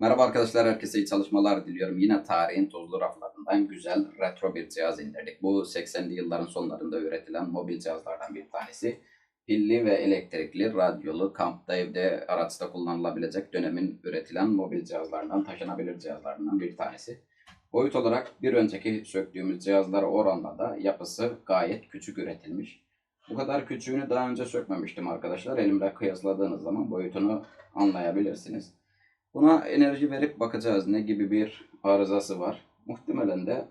Merhaba arkadaşlar, herkese iyi çalışmalar diliyorum. Yine tarihin tozlu raflarından güzel retro bir cihaz indirdik. Bu 80'li yılların sonlarında üretilen mobil cihazlardan bir tanesi. Pilli ve elektrikli, radyolu, kampta, evde, araçta kullanılabilecek dönemin üretilen mobil cihazlardan, taşınabilir cihazlarından bir tanesi. Boyut olarak bir önceki söktüğümüz cihazlara oranla da yapısı gayet küçük üretilmiş. Bu kadar küçüğünü daha önce sökmemiştim arkadaşlar. Elimle kıyasladığınız zaman boyutunu anlayabilirsiniz. Buna enerji verip bakacağız ne gibi bir arızası var. Muhtemelen de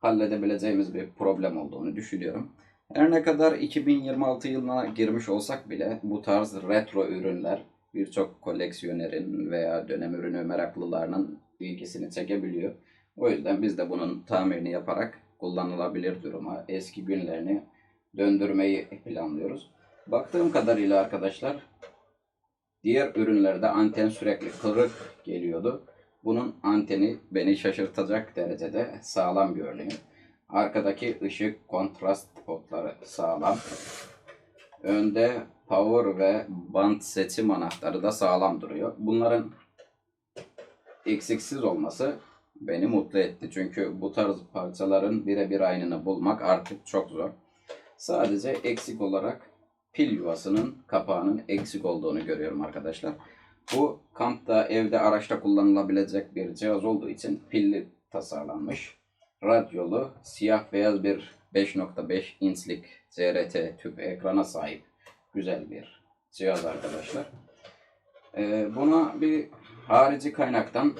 halledebileceğimiz bir problem olduğunu düşünüyorum. Her ne kadar 2026 yılına girmiş olsak bile bu tarz retro ürünler birçok koleksiyonerin veya dönem ürünü meraklılarının ilgisini çekebiliyor. O yüzden biz de bunun tamirini yaparak kullanılabilir duruma, eski günlerini döndürmeyi planlıyoruz. Baktığım kadarıyla arkadaşlar Diğer ürünlerde anten sürekli kırık geliyordu. Bunun anteni beni şaşırtacak derecede sağlam görünüyor. Arkadaki ışık kontrast potları sağlam. Önde power ve band seçim anahtarı da sağlam duruyor. Bunların eksiksiz olması beni mutlu etti. Çünkü bu tarz parçaların birebir aynını bulmak artık çok zor. Sadece eksik olarak pil yuvasının kapağının eksik olduğunu görüyorum arkadaşlar. Bu kampta, evde, araçta kullanılabilecek bir cihaz olduğu için pilli tasarlanmış. Radyolu, siyah beyaz bir 5.5 inçlik CRT tüp ekrana sahip güzel bir cihaz arkadaşlar. Ee, buna bir harici kaynaktan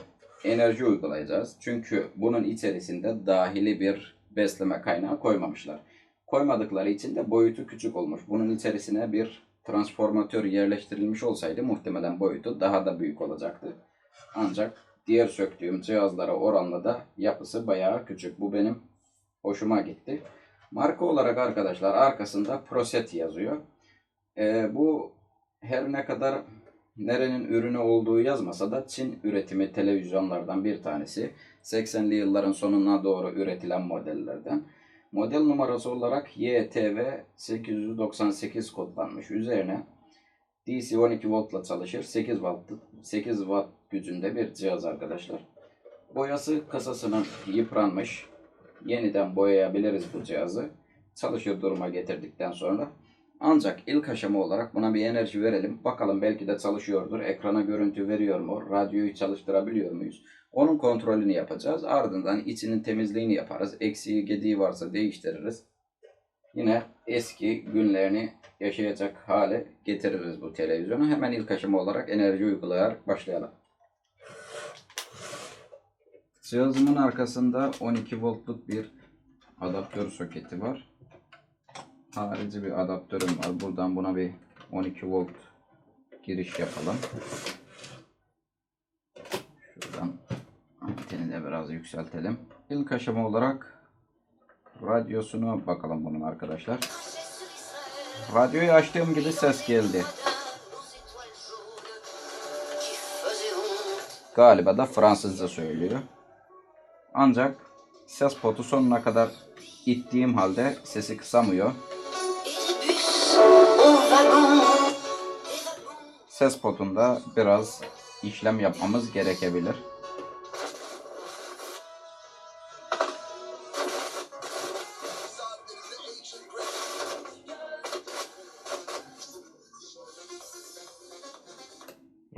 enerji uygulayacağız. Çünkü bunun içerisinde dahili bir besleme kaynağı koymamışlar koymadıkları için de boyutu küçük olmuş. Bunun içerisine bir transformatör yerleştirilmiş olsaydı muhtemelen boyutu daha da büyük olacaktı. Ancak diğer söktüğüm cihazlara oranla da yapısı bayağı küçük. Bu benim hoşuma gitti. Marka olarak arkadaşlar arkasında Proset yazıyor. Ee, bu her ne kadar nerenin ürünü olduğu yazmasa da Çin üretimi televizyonlardan bir tanesi. 80'li yılların sonuna doğru üretilen modellerden. Model numarası olarak YTV 898 kodlanmış. Üzerine DC 12 voltla çalışır. 8 watt 8 watt gücünde bir cihaz arkadaşlar. Boyası kasasının yıpranmış. Yeniden boyayabiliriz bu cihazı. Çalışır duruma getirdikten sonra. Ancak ilk aşama olarak buna bir enerji verelim. Bakalım belki de çalışıyordur. Ekrana görüntü veriyor mu? Radyoyu çalıştırabiliyor muyuz? Onun kontrolünü yapacağız. Ardından içinin temizliğini yaparız. Eksiği gediği varsa değiştiririz. Yine eski günlerini yaşayacak hale getiririz bu televizyonu. Hemen ilk aşama olarak enerji uygulayarak başlayalım. Cihazımın arkasında 12 voltluk bir adaptör soketi var. Harici bir adaptörüm var. Buradan buna bir 12 volt giriş yapalım. Şuradan anteni de biraz yükseltelim. İlk aşama olarak radyosunu bakalım bunun arkadaşlar. Radyoyu açtığım gibi ses geldi. Galiba da Fransızca söylüyor. Ancak ses potu sonuna kadar ittiğim halde sesi kısamıyor. Ses potunda biraz işlem yapmamız gerekebilir.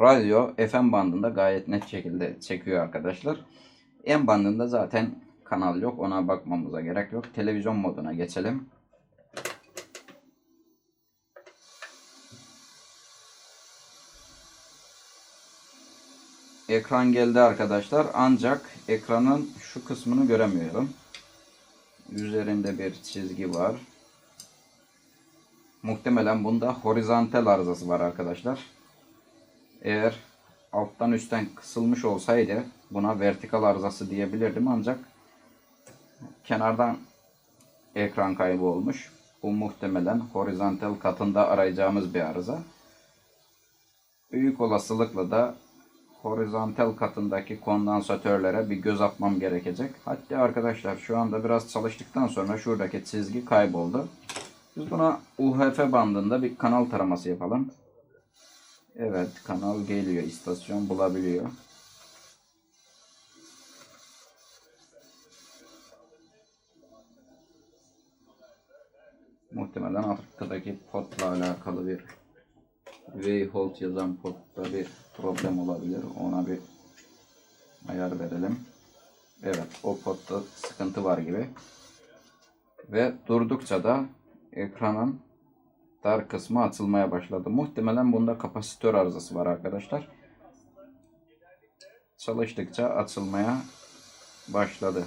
Radyo FM bandında gayet net şekilde çekiyor arkadaşlar. M bandında zaten kanal yok. Ona bakmamıza gerek yok. Televizyon moduna geçelim. Ekran geldi arkadaşlar. Ancak ekranın şu kısmını göremiyorum. Üzerinde bir çizgi var. Muhtemelen bunda horizontal arızası var arkadaşlar. Eğer alttan üstten kısılmış olsaydı buna vertikal arızası diyebilirdim ancak kenardan ekran kaybı olmuş. Bu muhtemelen horizontal katında arayacağımız bir arıza. Büyük olasılıkla da horizontal katındaki kondansatörlere bir göz atmam gerekecek. Hatta arkadaşlar şu anda biraz çalıştıktan sonra şuradaki çizgi kayboldu. Biz buna UHF bandında bir kanal taraması yapalım. Evet kanal geliyor. istasyon bulabiliyor. Muhtemelen Afrika'daki potla alakalı bir V-Hold yazan potta bir problem olabilir. Ona bir ayar verelim. Evet o potta sıkıntı var gibi. Ve durdukça da ekranın dar kısmı açılmaya başladı. Muhtemelen bunda kapasitör arızası var arkadaşlar. Çalıştıkça açılmaya başladı.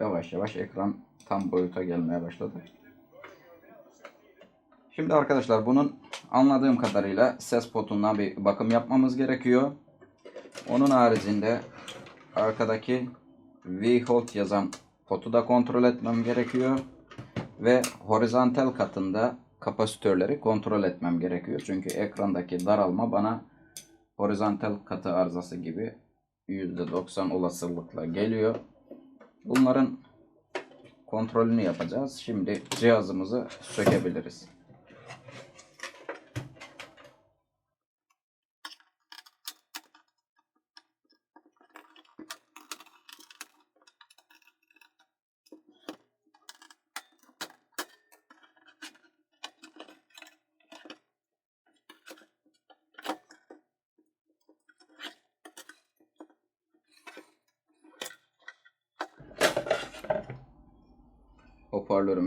Yavaş yavaş ekran tam boyuta gelmeye başladı. Şimdi arkadaşlar bunun anladığım kadarıyla ses potundan bir bakım yapmamız gerekiyor. Onun haricinde arkadaki V-Hold yazan potu da kontrol etmem gerekiyor. Ve horizontal katında kapasitörleri kontrol etmem gerekiyor. Çünkü ekrandaki daralma bana horizontal katı arızası gibi %90 olasılıkla geliyor. Bunların kontrolünü yapacağız. Şimdi cihazımızı sökebiliriz.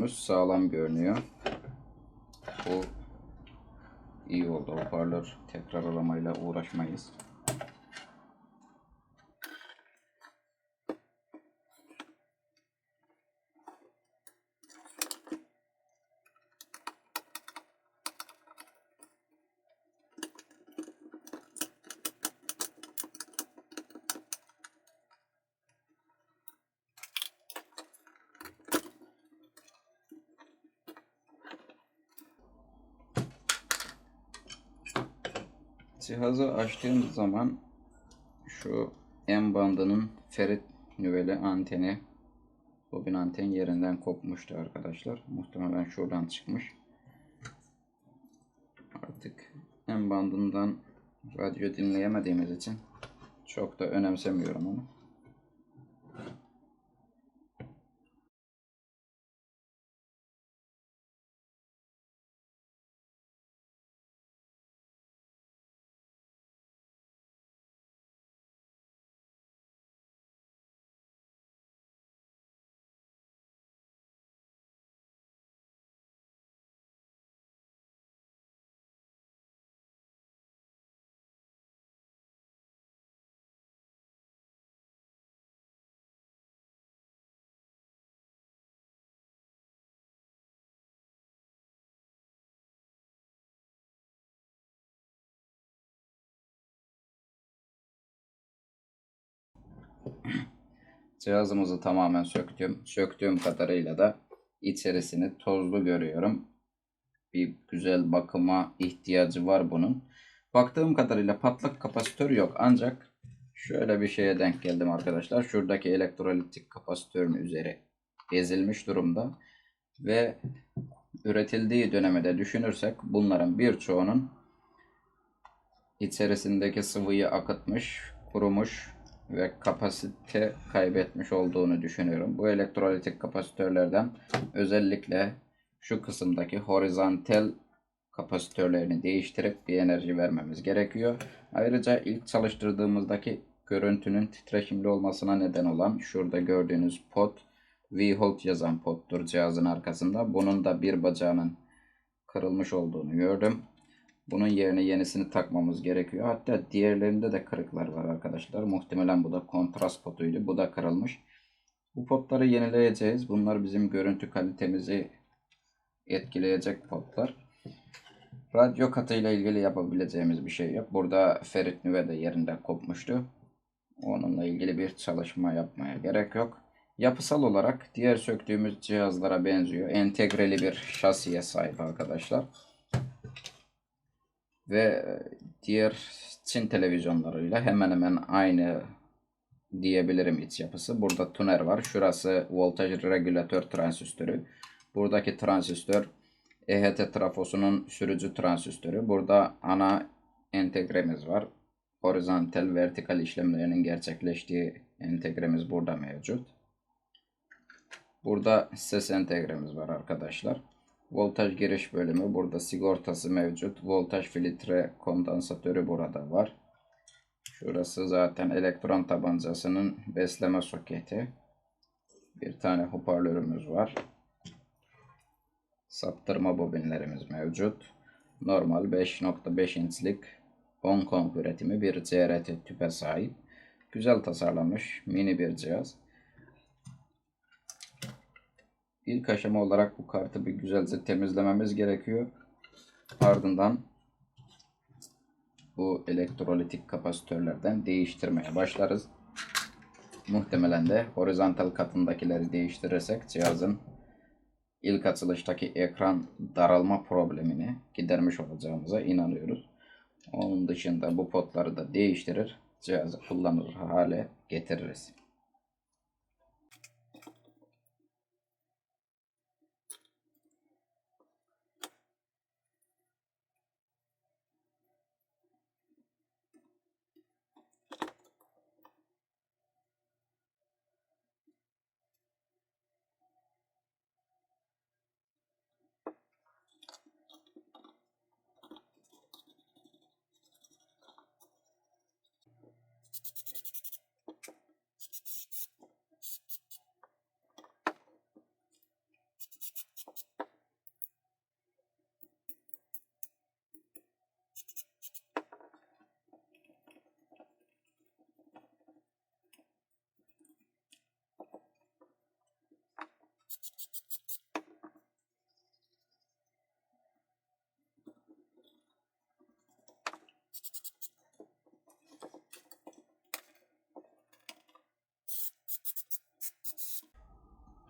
Hoparlörümüz sağlam görünüyor. Bu iyi oldu. Hoparlör tekrar aramayla uğraşmayız. Cihazı açtığım zaman şu M bandının ferit nüveli anteni bobin anten yerinden kopmuştu arkadaşlar. Muhtemelen şuradan çıkmış. Artık M bandından radyo dinleyemediğimiz için çok da önemsemiyorum onu. Cihazımızı tamamen söktüm. Söktüğüm kadarıyla da içerisini tozlu görüyorum. Bir güzel bakıma ihtiyacı var bunun. Baktığım kadarıyla patlak kapasitör yok. Ancak şöyle bir şeye denk geldim arkadaşlar. Şuradaki elektrolitik kapasitörün üzeri ezilmiş durumda. Ve üretildiği dönemde düşünürsek bunların birçoğunun içerisindeki sıvıyı akıtmış, kurumuş ve kapasite kaybetmiş olduğunu düşünüyorum. Bu elektrolitik kapasitörlerden özellikle şu kısımdaki horizontal kapasitörlerini değiştirip bir enerji vermemiz gerekiyor. Ayrıca ilk çalıştırdığımızdaki görüntünün titreşimli olmasına neden olan şurada gördüğünüz pot V-Hold yazan pottur cihazın arkasında. Bunun da bir bacağının kırılmış olduğunu gördüm. Bunun yerine yenisini takmamız gerekiyor. Hatta diğerlerinde de kırıklar var arkadaşlar. Muhtemelen bu da kontrast potuydu. Bu da kırılmış. Bu potları yenileyeceğiz. Bunlar bizim görüntü kalitemizi etkileyecek potlar. Radyo katıyla ilgili yapabileceğimiz bir şey yok. Burada ferit nüve de yerinden kopmuştu. Onunla ilgili bir çalışma yapmaya gerek yok. Yapısal olarak diğer söktüğümüz cihazlara benziyor. Entegreli bir şasiye sahip arkadaşlar. Ve diğer Çin televizyonlarıyla hemen hemen aynı diyebilirim iç yapısı. Burada tuner var. Şurası voltaj regülatör transistörü. Buradaki transistör EHT trafosunun sürücü transistörü. Burada ana entegremiz var. Horizontal, vertikal işlemlerinin gerçekleştiği entegremiz burada mevcut. Burada ses entegremiz var arkadaşlar. Voltaj giriş bölümü burada sigortası mevcut. Voltaj filtre kondansatörü burada var. Şurası zaten elektron tabancasının besleme soketi. Bir tane hoparlörümüz var. Saptırma bobinlerimiz mevcut. Normal 5.5 inçlik 10 komp üretimi bir CRT tüpe sahip. Güzel tasarlanmış mini bir cihaz. İlk aşama olarak bu kartı bir güzelce temizlememiz gerekiyor. Ardından bu elektrolitik kapasitörlerden değiştirmeye başlarız. Muhtemelen de horizontal katındakileri değiştirirsek cihazın ilk açılıştaki ekran daralma problemini gidermiş olacağımıza inanıyoruz. Onun dışında bu potları da değiştirir, cihazı kullanılır hale getiririz.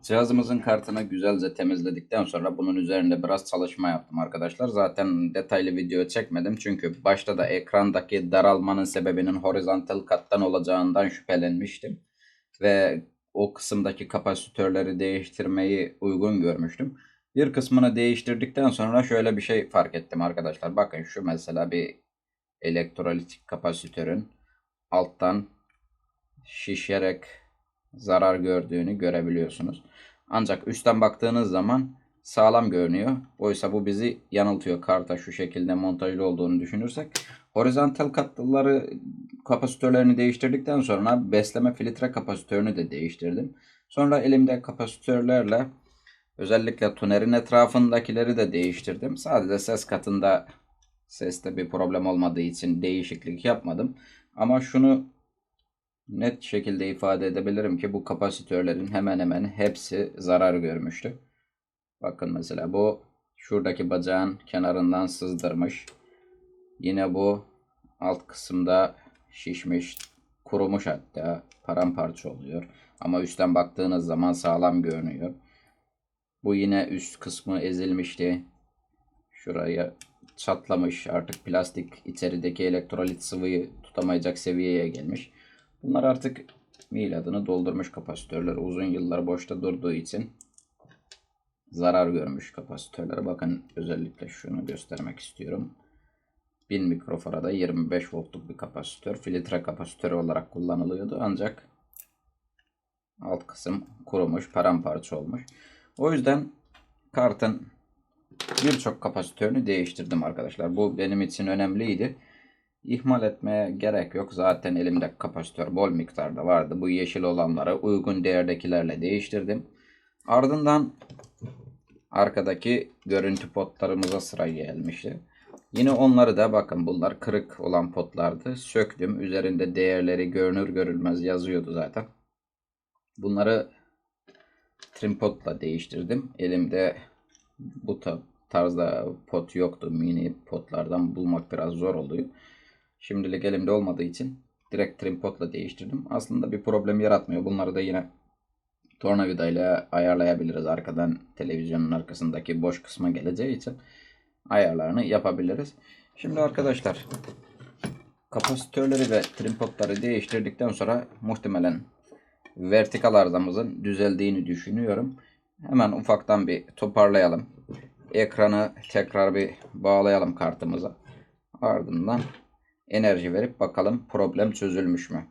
Cihazımızın kartını güzelce temizledikten sonra bunun üzerinde biraz çalışma yaptım arkadaşlar. Zaten detaylı video çekmedim çünkü başta da ekrandaki daralmanın sebebinin horizontal kattan olacağından şüphelenmiştim. Ve o kısımdaki kapasitörleri değiştirmeyi uygun görmüştüm. Bir kısmını değiştirdikten sonra şöyle bir şey fark ettim arkadaşlar. Bakın şu mesela bir elektrolitik kapasitörün alttan şişerek zarar gördüğünü görebiliyorsunuz. Ancak üstten baktığınız zaman sağlam görünüyor. Oysa bu bizi yanıltıyor. Karta şu şekilde montajlı olduğunu düşünürsek. Horizontal katları kapasitörlerini değiştirdikten sonra besleme filtre kapasitörünü de değiştirdim. Sonra elimde kapasitörlerle özellikle tunerin etrafındakileri de değiştirdim. Sadece ses katında seste bir problem olmadığı için değişiklik yapmadım. Ama şunu net şekilde ifade edebilirim ki bu kapasitörlerin hemen hemen hepsi zarar görmüştü. Bakın mesela bu şuradaki bacağın kenarından sızdırmış. Yine bu alt kısımda şişmiş, kurumuş hatta paramparça oluyor. Ama üstten baktığınız zaman sağlam görünüyor. Bu yine üst kısmı ezilmişti. Şuraya çatlamış artık plastik içerideki elektrolit sıvıyı tutamayacak seviyeye gelmiş. Bunlar artık miladını doldurmuş kapasitörler. Uzun yıllar boşta durduğu için zarar görmüş kapasitörler. Bakın özellikle şunu göstermek istiyorum. 1000 mikrofarada 25 voltluk bir kapasitör. Filtre kapasitörü olarak kullanılıyordu. Ancak alt kısım kurumuş, paramparça olmuş. O yüzden kartın birçok kapasitörünü değiştirdim arkadaşlar. Bu benim için önemliydi. İhmal etmeye gerek yok. Zaten elimde kapasitör bol miktarda vardı. Bu yeşil olanları uygun değerdekilerle değiştirdim. Ardından arkadaki görüntü potlarımıza sıra gelmişti. Yine onları da bakın bunlar kırık olan potlardı. Söktüm. Üzerinde değerleri görünür görülmez yazıyordu zaten. Bunları trim potla değiştirdim. Elimde bu tarzda pot yoktu. Mini potlardan bulmak biraz zor oluyor. Şimdilik elimde olmadığı için direkt trim potla değiştirdim. Aslında bir problem yaratmıyor. Bunları da yine tornavida ile ayarlayabiliriz. Arkadan televizyonun arkasındaki boş kısma geleceği için ayarlarını yapabiliriz. Şimdi arkadaşlar kapasitörleri ve trim potları değiştirdikten sonra muhtemelen vertikal arızamızın düzeldiğini düşünüyorum. Hemen ufaktan bir toparlayalım. Ekranı tekrar bir bağlayalım kartımıza. Ardından enerji verip bakalım problem çözülmüş mü?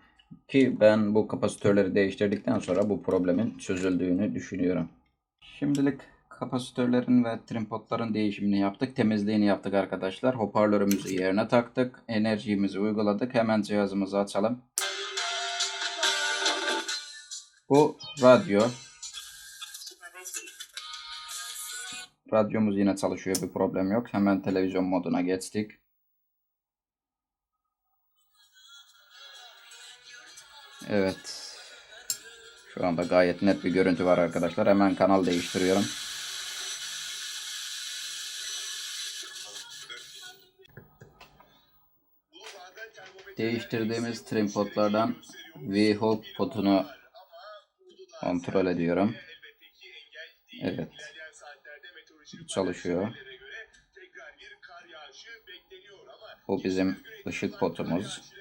Ki ben bu kapasitörleri değiştirdikten sonra bu problemin çözüldüğünü düşünüyorum. Şimdilik kapasitörlerin ve trimpotların değişimini yaptık. Temizliğini yaptık arkadaşlar. Hoparlörümüzü yerine taktık. Enerjimizi uyguladık. Hemen cihazımızı açalım. Bu radyo. Radyomuz yine çalışıyor. Bir problem yok. Hemen televizyon moduna geçtik. Evet. Şu anda gayet net bir görüntü var arkadaşlar. Hemen kanal değiştiriyorum. Değiştirdiğimiz trimpotlardan V-Hook potunu kontrol ediyorum. Evet. Çalışıyor. Bu bizim ışık potumuz.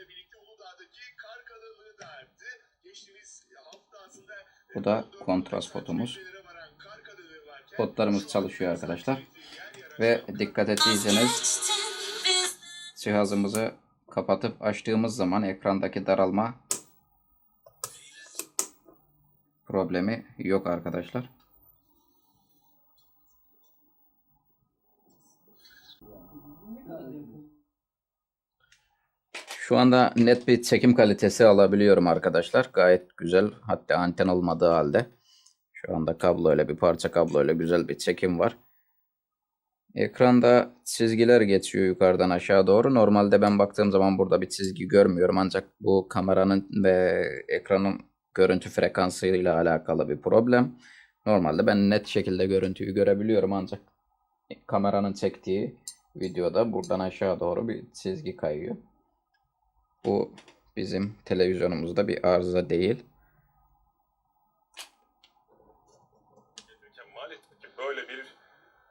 Bu da kontrast potumuz. Potlarımız çalışıyor arkadaşlar. Ve dikkat ettiyseniz cihazımızı kapatıp açtığımız zaman ekrandaki daralma problemi yok arkadaşlar. Şu anda net bir çekim kalitesi alabiliyorum arkadaşlar. Gayet güzel. Hatta anten olmadığı halde. Şu anda kabloyla bir parça kabloyla güzel bir çekim var. Ekranda çizgiler geçiyor yukarıdan aşağı doğru. Normalde ben baktığım zaman burada bir çizgi görmüyorum. Ancak bu kameranın ve ekranın görüntü frekansıyla alakalı bir problem. Normalde ben net şekilde görüntüyü görebiliyorum ancak kameranın çektiği videoda buradan aşağı doğru bir çizgi kayıyor. Bu bizim televizyonumuzda bir arıza değil. Böyle bir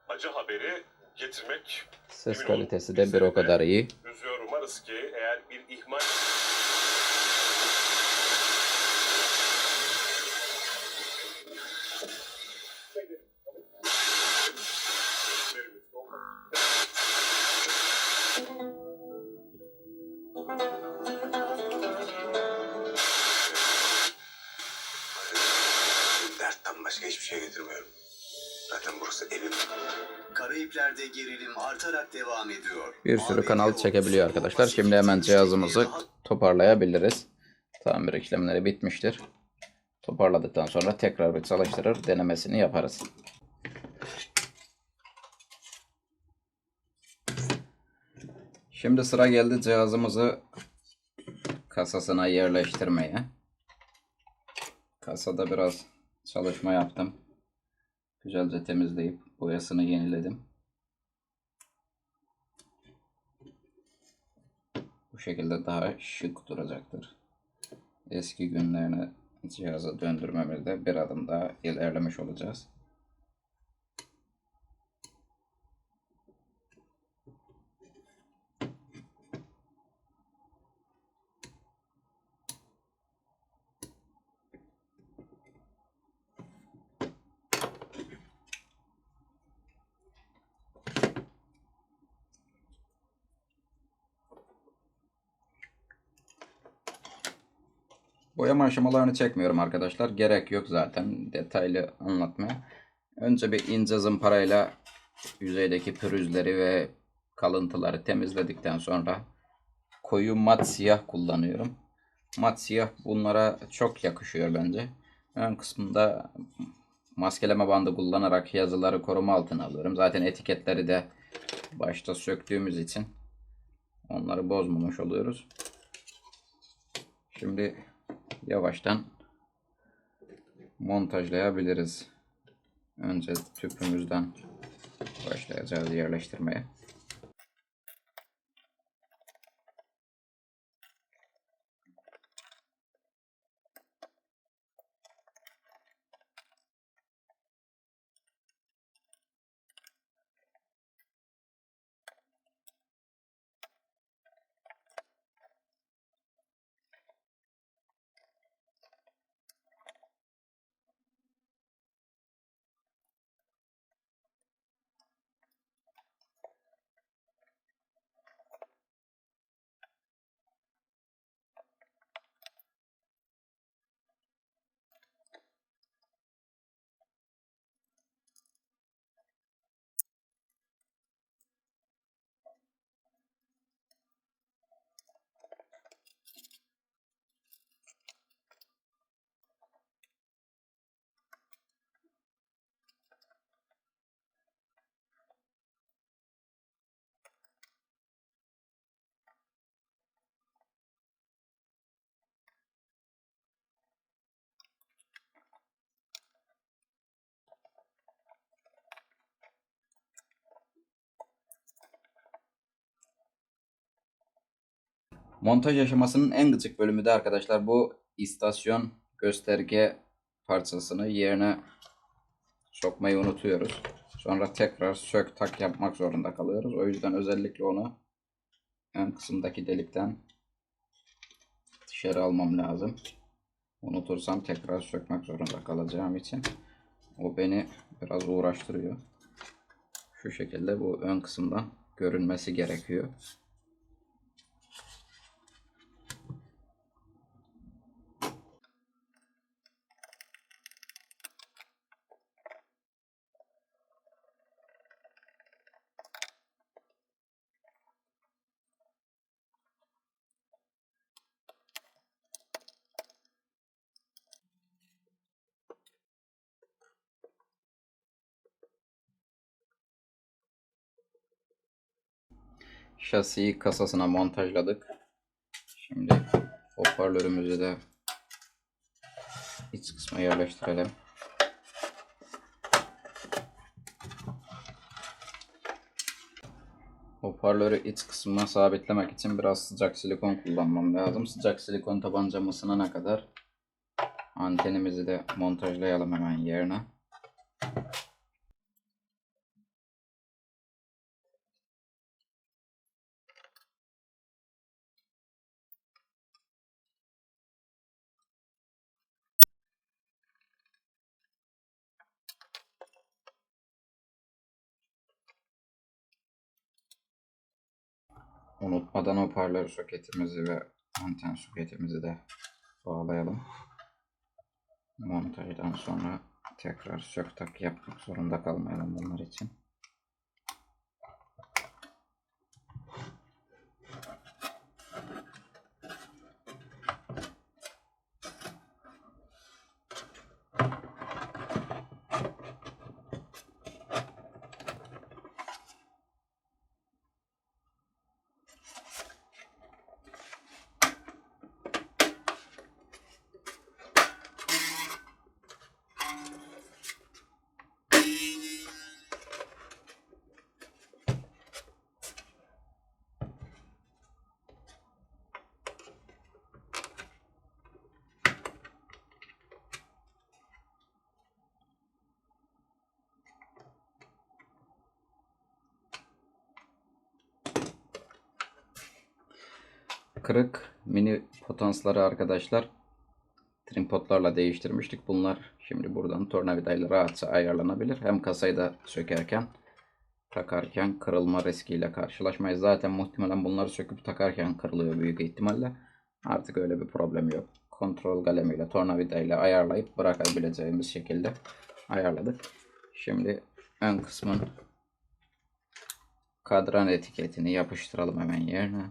acı haberi getirmek Ses kalitesi de bir o kadar iyi. üzüyor. Umarız ki eğer bir ihmal başka hiçbir şey getirmiyorum. Zaten burası evim. Karayipler'de gerilim artarak devam ediyor. Bir sürü kanal çekebiliyor arkadaşlar. Şimdi hemen cihazımızı toparlayabiliriz. Tamir işlemleri bitmiştir. Toparladıktan sonra tekrar bir çalıştırır denemesini yaparız. Şimdi sıra geldi cihazımızı kasasına yerleştirmeye. Kasada biraz çalışma yaptım. Güzelce temizleyip boyasını yeniledim. Bu şekilde daha şık duracaktır. Eski günlerine cihazı döndürmemizde bir adım daha ilerlemiş olacağız. Boyama aşamalarını çekmiyorum arkadaşlar. Gerek yok zaten detaylı anlatmaya. Önce bir ince zımparayla yüzeydeki pürüzleri ve kalıntıları temizledikten sonra koyu mat siyah kullanıyorum. Mat siyah bunlara çok yakışıyor bence. Ön kısmında maskeleme bandı kullanarak yazıları koruma altına alıyorum. Zaten etiketleri de başta söktüğümüz için onları bozmamış oluyoruz. Şimdi yavaştan montajlayabiliriz. Önce tüpümüzden başlayacağız yerleştirmeye. Montaj aşamasının en gıcık bölümü de arkadaşlar bu istasyon gösterge parçasını yerine sokmayı unutuyoruz. Sonra tekrar sök tak yapmak zorunda kalıyoruz. O yüzden özellikle onu ön kısımdaki delikten dışarı almam lazım. Unutursam tekrar sökmek zorunda kalacağım için o beni biraz uğraştırıyor. Şu şekilde bu ön kısımdan görünmesi gerekiyor. Şasiyi kasasına montajladık. Şimdi hoparlörümüzü de iç kısma yerleştirelim. Hoparlörü iç kısmına sabitlemek için biraz sıcak silikon kullanmam lazım. Sıcak silikon tabancam ısınana kadar antenimizi de montajlayalım hemen yerine. Unutmadan hoparlör soketimizi ve anten soketimizi de bağlayalım. Montajdan sonra tekrar sök tak yapmak zorunda kalmayalım bunlar için. Kırık mini potansları arkadaşlar trimpotlarla değiştirmiştik. Bunlar şimdi buradan tornavidayla rahatça ayarlanabilir. Hem kasayı da sökerken takarken kırılma riskiyle karşılaşmayız. Zaten muhtemelen bunları söküp takarken kırılıyor büyük ihtimalle. Artık öyle bir problem yok. Kontrol kalemiyle tornavidayla ayarlayıp bırakabileceğimiz şekilde ayarladık. Şimdi ön kısmın kadran etiketini yapıştıralım hemen yerine.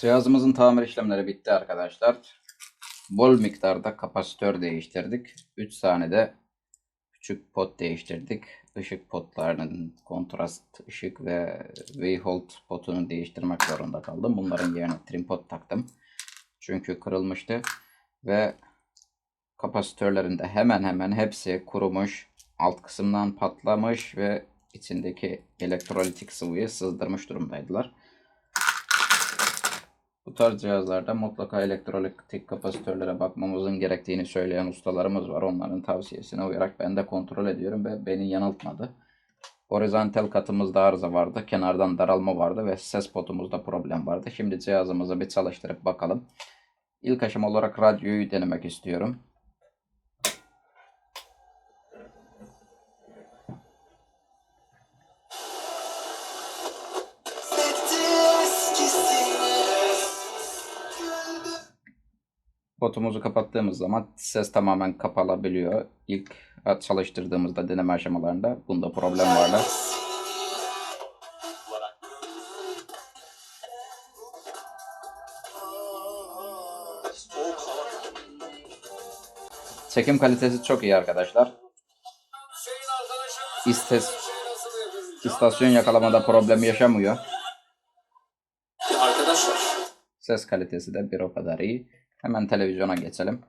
Cihazımızın tamir işlemleri bitti arkadaşlar. Bol miktarda kapasitör değiştirdik. 3 tane de küçük pot değiştirdik. Işık potlarının kontrast ışık ve V-Hold potunu değiştirmek zorunda kaldım. Bunların yerine trim pot taktım. Çünkü kırılmıştı ve kapasitörlerin de hemen hemen hepsi kurumuş. Alt kısımdan patlamış ve içindeki elektrolitik sıvıyı sızdırmış durumdaydılar. Bu tarz cihazlarda mutlaka elektrolik kapasitörlere bakmamızın gerektiğini söyleyen ustalarımız var. Onların tavsiyesine uyarak ben de kontrol ediyorum ve beni yanıltmadı. Horizontal katımızda arıza vardı. Kenardan daralma vardı ve ses potumuzda problem vardı. Şimdi cihazımızı bir çalıştırıp bakalım. İlk aşama olarak radyoyu denemek istiyorum. Botumuzu kapattığımız zaman ses tamamen kapalabiliyor. İlk çalıştırdığımızda deneme aşamalarında bunda problem vardı. Çekim kalitesi çok iyi arkadaşlar. İstes, istasyon yakalamada problem yaşamıyor. Arkadaşlar Ses kalitesi de bir o kadar iyi. Hemen televizyona geçelim.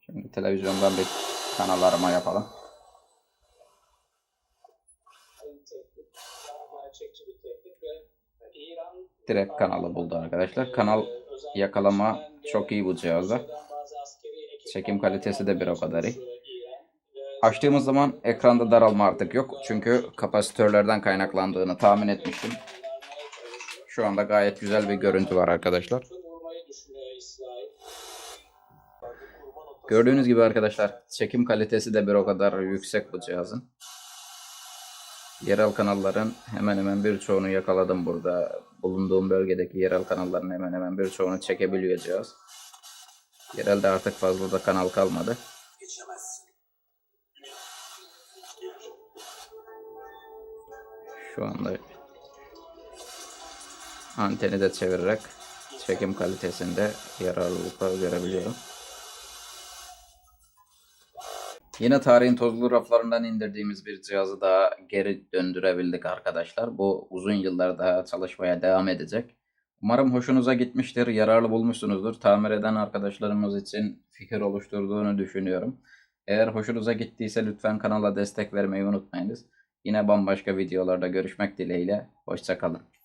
Şimdi televizyondan bir kanal arama yapalım. Direkt kanalı buldu arkadaşlar. Kanal yakalama çok iyi bu cihazda. Çekim kalitesi de bir o kadar iyi. Açtığımız zaman ekranda daralma artık yok. Çünkü kapasitörlerden kaynaklandığını tahmin etmiştim. Şu anda gayet güzel bir görüntü var arkadaşlar. Gördüğünüz gibi arkadaşlar çekim kalitesi de bir o kadar yüksek bu cihazın. Yerel kanalların hemen hemen birçoğunu yakaladım burada. Bulunduğum bölgedeki yerel kanalların hemen hemen birçoğunu çekebiliyor cihaz. Yerelde artık fazla da kanal kalmadı. Şu anda anteni de çevirerek çekim kalitesinde yararlılıklar görebiliyorum. Yine tarihin tozlu raflarından indirdiğimiz bir cihazı daha geri döndürebildik arkadaşlar. Bu uzun yıllar daha çalışmaya devam edecek. Umarım hoşunuza gitmiştir, yararlı bulmuşsunuzdur. Tamir eden arkadaşlarımız için fikir oluşturduğunu düşünüyorum. Eğer hoşunuza gittiyse lütfen kanala destek vermeyi unutmayınız. Yine bambaşka videolarda görüşmek dileğiyle. Hoşçakalın.